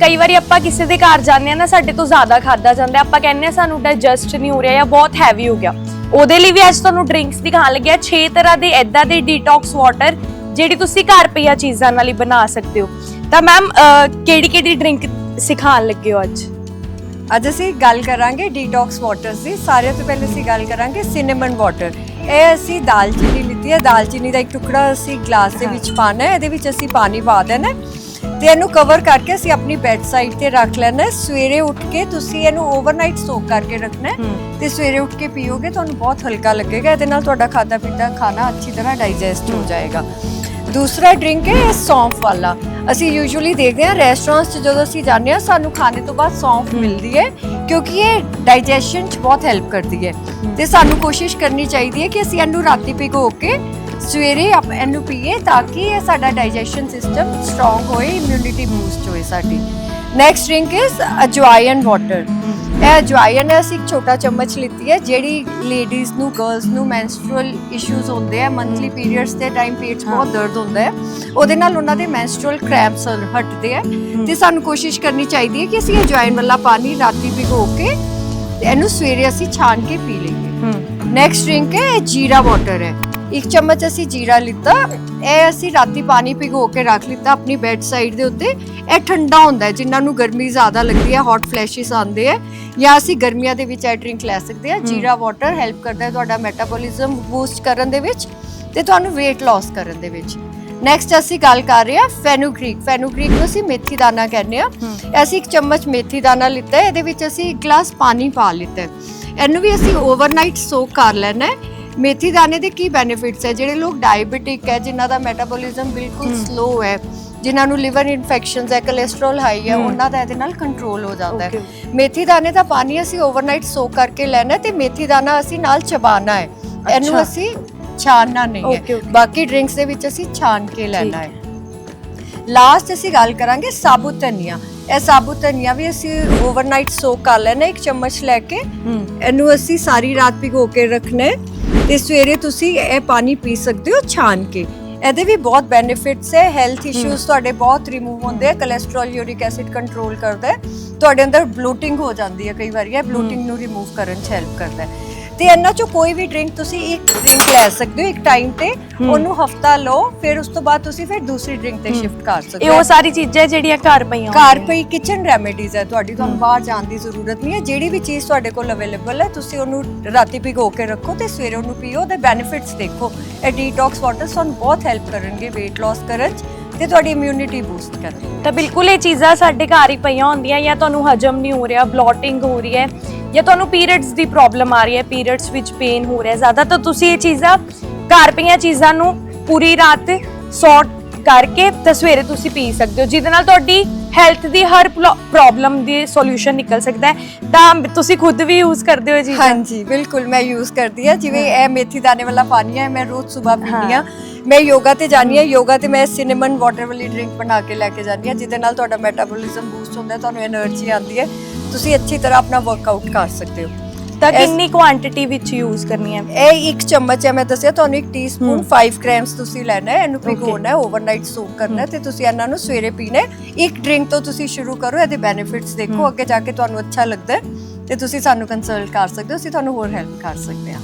ਕਈ ਵਾਰੀ ਆਪਾਂ ਕਿਸੇ ਦੇ ਘਰ ਜਾਂਦੇ ਆ ਨਾ, ਸਾਡੇ ਤੋਂ ਜ਼ਿਆਦਾ ਖਾਦਾ ਜਾਂਦਾ ਆਪਾਂ ਕਹਿੰਦੇ ਆ ਸਾਨੂੰ ਡਾਈਜੈਸਟ ਨਹੀਂ ਹੋ ਰਿਹਾ ਜਾਂ ਬਹੁਤ ਹੈਵੀ ਹੋ ਗਿਆ। ਉਹਦੇ ਲਈ ਵੀ ਅੱਜ ਤੁਹਾਨੂੰ ਡਰਿੰਕਸ ਦਿਖਾਉਣ ਲੱਗਿਆ 6 ਤਰ੍ਹਾਂ ਦੇ ਐਦਾਂ ਦੇ ਡੀਟੌਕਸ ਵਾਟਰ ਜਿਹੜੀ ਤੁਸੀਂ ਘਰ ਪਈਆਂ ਚੀਜ਼ਾਂ ਨਾਲ ਹੀ ਬਣਾ ਸਕਦੇ ਹੋ। ਤਾਂ ਮੈਮ ਕਿਹੜੀ ਕਿਹੜੀ ਡਰਿੰਕ ਸਿਖਾਉਣ ਲੱਗੇ ਹੋ ਅੱਜ? ਅੱਜ ਅਸੀਂ ਗੱਲ ਕਰਾਂਗੇ ਡੀਟੌਕਸ ਵਾਟਰਸ ਦੀ। ਸਾਰਿਆਂ ਤੋਂ ਪਹਿਲੇ ਅਸੀਂ ਗੱਲ ਕਰਾਂਗੇ ਸਿਨੇਮਨ ਵਾਟਰ ਇਹ ਅਸੀਂ ਦਾਲਚੀਨੀ ਲਿੱਤੀ ਹੈ। ਦਾਲਚੀਨੀ ਦਾ ਇੱਕ ਟੁਕੜਾ ਅਸੀਂ ਗਲਾਸ ਦੇ ਵਿੱਚ ਪਾਣਾ ਹੈ। ਇਹਦੇ ਵਿੱਚ ਅਸੀਂ ਪਾਣੀ ਪਾ ਦੇਣਾ ਹੈ। ਤੇ ਇਹਨੂੰ ਕਵਰ ਕਰਕੇ ਅਸੀਂ ਆਪਣੀ ਬੈੱਡ ਸਾਈਡ ਤੇ ਰੱਖ ਲੈਣਾ ਹੈ। ਸਵੇਰੇ ਉੱਠ ਕੇ ਤੁਸੀਂ ਇਹਨੂੰ ਓਵਰਨਾਈਟ ਸੋਕ ਕਰਕੇ ਰੱਖਣਾ ਹੈ ਤੇ ਸਵੇਰੇ ਉੱਠ ਕੇ ਪੀਓਗੇ ਤੁਹਾਨੂੰ ਬਹੁਤ ਹਲਕਾ ਲੱਗੇਗਾ ਇਹਦੇ ਨਾਲ ਤੁਹਾਡਾ ਖਾਦਾ ਪੀਤਾ ਖਾਣਾ ਅੱਛੀ ਤਰ੍ਹਾਂ ਡਾਈਜੈਸਟ ਹੋ ਜਾਏਗਾ। ਦੂਸਰਾ ਡਰਿੰਕ ਹੈ ਸੌਂਫ ਵਾਲਾ। ਅਸੀਂ ਯੂਜੂਅਲੀ ਦੇਖਦੇ ਹਾਂ ਰੈਸਟੋਰੈਂਟਸ 'ਚ ਜਦੋਂ ਅਸੀਂ ਜਾਂਦੇ ਹਾਂ ਸਾਨੂੰ ਖਾਣੇ ਤੋਂ ਬਾਅਦ ਸੌਂਫ ਮਿਲਦੀ ਹੈ ਕਿਉਂਕਿ ਇਹ ਡਾਈਜੈਸ਼ਨ 'ਚ ਬਹੁਤ ਹੈਲਪ ਕਰਦੀ ਹੈ। ਤੇ ਸਾਨੂੰ ਕੋਸ਼ਿਸ਼ ਕਰਨੀ ਚਾਹੀਦੀ ਹੈ ਕਿ ਅਸੀਂ ਇਹਨੂੰ ਰਾਤੀ ਭਿਗੋ ਕੇ ਸਵੇਰੇ ਆਪ ਇਹਨੂੰ ਪੀਏ ਤਾਂ ਕਿ ਇਹ ਸਾਡਾ ਡਾਈਜੈਸ਼ਨ ਸਿਸਟਮ ਸਟਰੋਂਗ ਹੋਏ ਇਮਿਊਨਿਟੀ ਬੂਸਟ ਹੋਏ ਸਾਡੀ। Next drink is ajwain water ਇਹ ਅਜਵਾਇਨ ਹੈ ਅਸੀਂ ਇੱਕ ਛੋਟਾ ਚਮਚ ਲਿੱਤੀ ਹੈ ਜਿਹੜੀ ਲੇਡੀਜ਼ ਨੂੰ ਗਰਲਸ ਨੂੰ ਮੈਂਸਟਰੂਅਲ ਇਸ਼ੂਜ਼ ਹੁੰਦੇ ਆ ਮੰਥਲੀ ਪੀਰੀਅਡਸ ਦੇ ਟਾਈਮ ਪੇਟ 'ਚ ਬਹੁਤ ਦਰਦ ਹੁੰਦਾ ਹੈ। ਉਹਦੇ ਨਾਲ ਉਹਨਾਂ ਦੇ ਮੈਂਸਟਰੂਅਲ ਕ੍ਰੈਂਪਸ ਹਟਦੇ ਆ ਤੇ ਸਾਨੂੰ ਕੋਸ਼ਿਸ਼ ਕਰਨੀ ਚਾਹੀਦੀ ਹੈ ਕਿ ਅਸੀਂ ਅਜਵਾਇਨ ਵਾਲਾ ਪਾਣੀ ਰਾਤੀ ਭਿਗੋ ਕੇ ਇਹਨੂੰ ਸਵੇਰੇ ਅਸੀਂ ਛਾਣ ਕੇ ਪੀ ਲਈਏ। ਨੈਕਸਟ ਡਰਿੰਕ ਹੈ ਜੀਰਾ ਵਾਟਰ ਹੈ। ਇੱਕ ਚਮਚ ਅਸੀਂ ਜੀਰਾ ਲਿੱਤਾ ਇਹ ਅਸੀਂ ਰਾਤੀ ਪਾਣੀ ਭਿਗੋ ਕੇ ਰੱਖ ਲਿੱਤਾ ਆਪਣੀ ਬੈੱਡ ਸਾਈਡ ਦੇ ਉੱਤੇ। ਇਹ ਠੰਡਾ ਹੁੰਦਾ ਹੈ ਜਿਨ੍ਹਾਂ ਨੂੰ ਗਰਮੀ ਜ਼ਿਆਦਾ ਲੱਗਦੀ ਹੈ ਹੌਟ ਫਲੈਸ਼ਸ ਆਉਂਦੇ ਹੈ। ਜਾਂ ਅਸੀਂ ਗਰਮੀਆਂ ਦੇ ਵਿੱਚ ਇਹ ਡਰਿੰਕ ਲੈ ਸਕਦੇ ਹਾਂ। ਜੀਰਾ ਵਾਟਰ ਹੈਲਪ ਕਰਦਾ ਹੈ ਤੁਹਾਡਾ ਮੈਟਾਬੋਲਿਜ਼ਮ ਬੂਸਟ ਕਰਨ ਦੇ ਵਿੱਚ ਤੇ ਤੁਹਾਨੂੰ weight loss ਕਰਨ ਦੇ ਵਿੱਚ। ਨੈਕਸਟ ਅਸੀਂ ਗੱਲ ਕਰ ਰਹੇ ਹਾਂ ਫੈਨੂਗ੍ਰੀਕ ਫੈਨੂਗ੍ਰੀਕ ਨੂੰ ਅਸੀਂ ਮੇਥੀ ਦਾਣਾ ਕਹਿੰਦੇ ਆ ਅਸੀਂ ਇੱਕ ਚਮਚ ਮੇਥੀ ਦਾਣਾ ਲਿੱਤਾ ਇਹਦੇ ਵਿੱਚ ਅਸੀਂ ਇੱਕ ਗਲਾਸ ਪਾਣੀ ਪਾ ਲਿੱਤਾ ਇਹਨੂੰ ਵੀ ਅਸੀਂ ਓਵਰਨਾਈਟ ਸੋਕ ਕਰ ਲੈਣਾ ਹੈ। ਮੇਥੀ ਦਾਣੇ ਦੇ ਕੀ ਬੈਨੀਫਿਟਸ ਹੈ? ਜਿਹੜੇ ਲੋਕ ਡਾਇਬੀਟਿਕ ਹੈ ਜਿਨ੍ਹਾਂ ਦਾ ਮੈਟਾਬੋਲਿਜ਼ਮ ਬਿਲਕੁਲ ਸਲੋ ਹੈ ਜਿਨ੍ਹਾਂ ਨੂੰ ਲਿਵਰ ਇਨਫੈਕਸ਼ਨਸ ਹੈ ਕੋਲੇਸਟ੍ਰੋਲ ਹਾਈ ਹੈ ਉਹਨਾਂ ਦਾ ਇਹਦੇ ਨਾਲ ਕੰਟਰੋਲ ਹੋ ਜਾਂਦਾ ਹੈ. ਮੇਥੀ ਦਾਣੇ ਦਾ ਪਾਣੀ ਅਸੀਂ ਓਵਰਨਾਈਟ ਸੋਕ ਕਰਕੇ ਲੈਣਾ ਤੇ ਮੇਥੀ ਦਾਣਾ ਅਸੀਂ ਨਾਲ ਚਬਾਣਾ ਹੈ। ਇਹਨੂੰ। ਅਸੀਂ ਛਾਨਣਾ ਨਹੀਂ ਹੈ. ਬਾਕੀ ਡਰਿੰਕਸ ਦੇ ਵਿੱਚ ਅਸੀਂ ਛਾਨ ਕੇ ਲੈਣਾ। ਹੈ। ਲਾਸਟ ਅਸੀਂ ਗੱਲ ਕਰਾਂਗੇ ਸਾਬੂਤ ਧਨੀਆ ਇਹ ਸਾਬੂਤ ਧਨੀਆ ਵੀ ਅਸੀਂ ਓਵਰਨਾਈਟ ਸੋਕ ਕਰ ਲੈਣਾ ਇੱਕ ਚਮਚ ਲੈ ਕੇ। ਇਹਨੂੰ ਅਸੀਂ ਸਾਰੀ ਰਾਤ ਭਿਗੋ ਕੇ ਰੱਖਣਾ ਹੈ। ਤੇ ਸਵੇਰੇ ਤੁਸੀਂ ਇਹ ਪਾਣੀ ਪੀ ਸਕਦੇ ਹੋ ਛਾਨ ਕੇ। ਇਹਦੇ ਵੀ ਬਹੁਤ ਬੈਨੀਫਿਟਸ ਹੈ ਹੈਲਥ ਇਸ਼ੂਜ਼ ਤੁਹਾਡੇ ਬਹੁਤ ਰਿਮੂਵ ਹੁੰਦੇ ਆ ਕੋਲੇਸਟ੍ਰੋਲ ਯੂਰਿਕ ਐਸਿਡ ਕੰਟਰੋਲ ਕਰਦਾ ਹੈ। ਤੁਹਾਡੇ ਅੰਦਰ ਬਲੋਟਿੰਗ ਹੋ ਜਾਂਦੀ ਹੈ ਕਈ ਵਾਰੀ ਇਹ ਬਲੋਟਿੰਗ ਨੂੰ ਰਿਮੂਵ ਕਰਨ ਚ ਹੈਲਪ ਕਰਦਾ ਹੈ। ਤੇ ਇਹਨਾਂ ਚੋਂ ਕੋਈ ਵੀ ਡਰਿੰਕ ਤੁਸੀਂ ਇੱਕ ਡਰਿੰਕ ਲੈ ਸਕਦੇ ਹੋ ਇੱਕ ਟਾਈਮ ਤੇ ਉਹਨੂੰ ਹਫਤਾ ਲਓ ਫਿਰ ਉਸ ਤੋਂ ਬਾਅਦ ਤੁਸੀਂ ਫਿਰ ਦੂਸਰੀ ਡਰਿੰਕ ਤੇ ਸ਼ਿਫਟ ਕਰ ਸਕਦੇ ਇਹ ਹੋ। ਉਹ ਸਾਰੀ ਚੀਜ਼ਾਂ ਜਿਹੜੀਆਂ ਘਰ ਪਈਆਂ ਘਰ। ਪਈ ਕਿਚਨ ਰੈਮੇਡੀਜ਼ ਹੈ ਤੁਹਾਡੀ ਤੁਹਾਨੂੰ ਬਾਹਰ ਜਾਣ ਦੀ ਜ਼ਰੂਰਤ ਨਹੀਂ ਹੈ। ਜਿਹੜੀ ਵੀ ਚੀਜ਼ ਤੁਹਾਡੇ ਕੋਲ ਅਵੇਲੇਬਲ ਹੈ ਤੁਸੀਂ ਉਹਨੂੰ ਰਾਤੀ ਭਿਗੋ ਕੇ ਰੱਖੋ ਤੇ ਸਵੇਰੇ ਉਹਨੂੰ ਪੀਓ ਉਹਦੇ ਬੈਨੀਫਿਟਸ ਦੇਖੋ। ਇਹ ਡੀਟੌਕਸ ਵਾਟਰ ਤੁਹਾਨੂੰ ਬਹੁਤ ਹੈਲਪ ਕਰਨਗੇ weight loss ਕਰਨ 'ਚ ਤੇ ਤੁਹਾਡੀ ਇਮਿਊਨਿਟੀ ਬੂਸਟ ਕਰਨ ਤਾਂ ਬਿਲਕੁਲ ਇਹ ਚੀਜ਼ਾਂ ਸਾਡੇ ਘਰ ਹੀ ਪਈਆਂ ਹੁੰਦੀਆਂ ਜਾਂ ਤੁਹਾਨੂੰ ਹਜਮ ਨਹੀਂ ਹੋ ਰਿਹਾ ਬਲੋਟਿੰਗ ਹੋ ਰਹੀ ਹੈ। ਜਾਂ ਤੁਹਾਨੂੰ ਪੀਰੀਅਡਸ ਦੀ ਪ੍ਰੋਬਲਮ ਆ ਰਹੀ ਹੈ ਪੀਰੀਅਡਸ ਵਿੱਚ ਪੇਨ ਹੋ ਰਿਹਾ ਜ਼ਿਆਦਾ ਤਾਂ ਤੁਸੀਂ ਇਹ ਚੀਜ਼ਾਂ ਘਰ ਪਈਆਂ ਚੀਜ਼ਾਂ ਨੂੰ ਪੂਰੀ ਰਾਤ ਸੌਟ ਕਰਕੇ ਤਾਂ ਸਵੇਰੇ ਤੁਸੀਂ ਪੀ ਸਕਦੇ ਹੋ ਜਿਹਦੇ ਨਾਲ ਤੁਹਾਡੀ ਹੈਲਥ ਦੀ ਹਰ ਪ੍ਰੋਬਲਮ ਦੀ ਸੋਲੂਸ਼ਨ ਨਿਕਲ ਸਕਦਾ ਹੈ। ਤਾਂ ਤੁਸੀਂ ਖੁਦ ਵੀ ਯੂਜ਼ ਕਰਦੇ ਹੋ ਜੀ ਹਾਂਜੀ ਬਿਲਕੁਲ ਮੈਂ ਯੂਜ਼ ਕਰਦੀ ਆ ਜਿਵੇਂ ਇਹ ਮੇਥੀ ਦਾਣੇ ਵਾਲਾ ਪਾਣੀ ਹੈ ਮੈਂ ਰੋਜ਼ ਸਵੇਰ ਪੀਂਦੀ ਆ ਮੈਂ ਯੋਗਾ ਤੇ ਜਾਂਦੀ ਆ ਯੋਗਾ ਤੇ ਮੈਂ ਸਿਨੇਮਨ ਵਾਟਰ ਵਾਲੀ ਡਰਿੰਕ ਬਣਾ ਕੇ ਲੈ ਕੇ ਜਾਂਦੀ ਆ ਜਿਹਦੇ ਨਾਲ ਤੁਹਾਡਾ ਮੈਟਾਬੋਲਿਜ਼ਮ ਬੂਸਟ ਹੁੰਦਾ ਤੁਹਾਨੂੰ એનર્ਜੀ ਆਉਂਦੀ ਹੈ। ਤੁਸੀਂ ਅੱਛੀ ਤਰ੍ਹਾਂ ਆਪਣਾ ਵਰਕਆਊਟ ਕਰ ਸਕਦੇ ਹੋ। ਤਾਂ ਇਸ- ਕਿੰਨੀ ਕੁਆਂਟੀਟੀ ਵਿੱਚ ਯੂਜ਼ ਕਰਨੀ ਹੈ? ਇਹ ਇੱਕ ਚਮਚ ਹੈ ਮੈਂ ਦੱਸਿਆ ਤੁਹਾਨੂੰ ਇੱਕ ਟੀਸਪੂਨ 5 ਗ੍ਰਾਮਸ ਤੁਸੀਂ ਲੈਣਾ ਹੈ ਇਹਨੂੰ ਭਿਗੋਣਾ ਹੈ ਓਵਰਨਾਈਟ ਸੋਕ ਕਰਨਾ ਹੈ ਤੇ ਤੁਸੀਂ ਇਹਨਾਂ ਨੂੰ ਸਵੇਰੇ ਪੀਣਾ ਹੈ। ਇੱਕ ਡਰਿੰਕ ਤੋਂ ਤੁਸੀਂ ਸ਼ੁਰੂ ਕਰੋ ਇਹਦੇ ਬੈਨੀਫਿਟਸ ਦੇਖੋ ਅੱਗੇ ਜਾ ਕੇ ਤੁਹਾਨੂੰ ਅੱਛਾ ਲੱਗਦਾ ਹੈ ਤੇ ਤੁਸੀਂ ਸਾਨੂੰ ਕੰਸਲਟ ਕਰ ਸਕਦੇ ਹੋ ਅਸੀਂ ਤੁਹਾਨੂੰ ਹੋਰ ਹੈਲਪ ਕਰ ਸਕਦੇ ਹਾਂ।